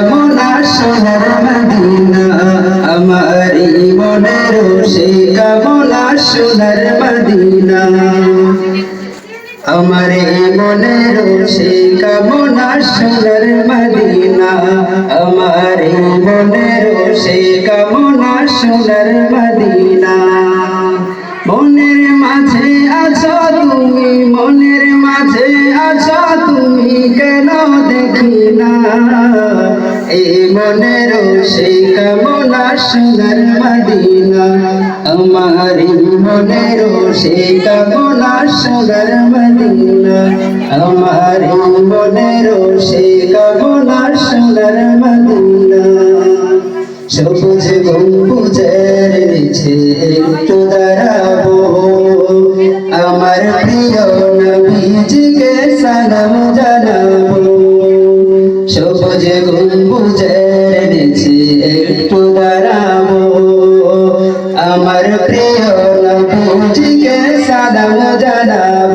কামনা সোনার মদিনা। আমার মনের সেই কামনা সোনার মদিনা। আমার মনের কামনা সোনার মদিনা। আমার মনের কামনা সোনার মদিনা। সোনার মদিনা। আমার মনের সেই কামনা সোনার মদিনা। আমার মনের সেই কামনা সোনার মদিনা। সবুজ গম্বুজের নিচে একটু দাঁড়াবো। আমার প্রিয় নবীজিকে সালাম জানাব। সবুজ গম্বুজের প্রিয় নবীজিকে সালাম জানাব।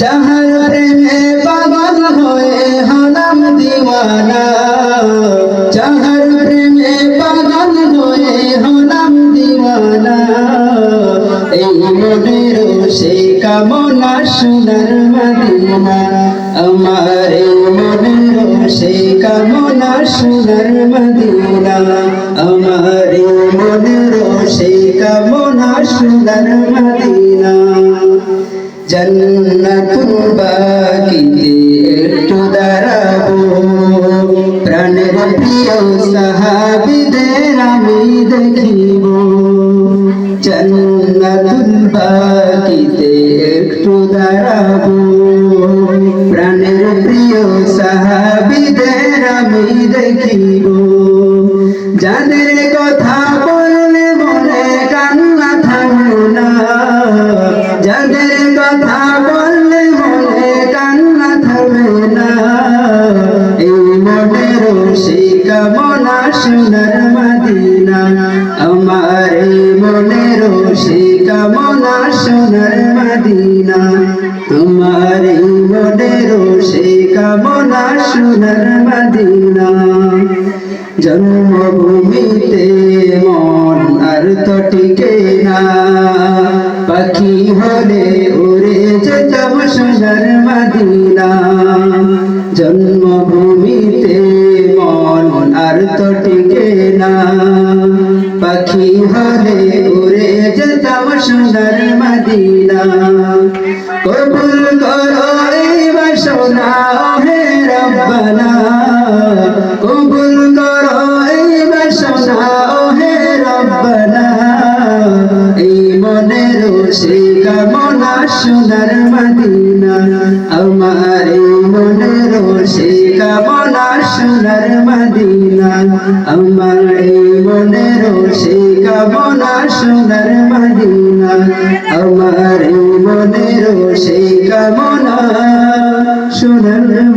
যাহার প্রেমে পাগল হয়ে হলাম দিওয়ানা। যাহার প্রেমে পাগল হয়ে হলাম দিওয়ানা। এই মনের সেই কামনা সোনার মদিনা। আমার এই মনের সেই কামনা সোনার মদিনা। সোনার মদিনা। জন্নতুল বাকিতে একটু দাঁড়াবো। প্রাণের প্রিয় সাহাবিদের আমি দেখিব। জন্নতুল বাকিতে একটু দাঁড়াবো। প্রাণের প্রিয় সাহাবিদের আমি দেখিব। কামনা সোনার মদিনা। এই মনের সেই কামনা সোনার মদিনা। জন্মভূমিতে মন আর তো টিকে না। পাখি হলে উড়ে যেতাম সোনার মদিনা। জন্মভূমিতে সোনার মদিনা। কবুল করো এই বাসনা হে রব্বানা। সোনার মদিনা, আমার মনের সেই কামনা সোনার মদিনা, আমার মনের সেই কামনা সোনার মদিনা, আমার মনের সেই কামনা সোনার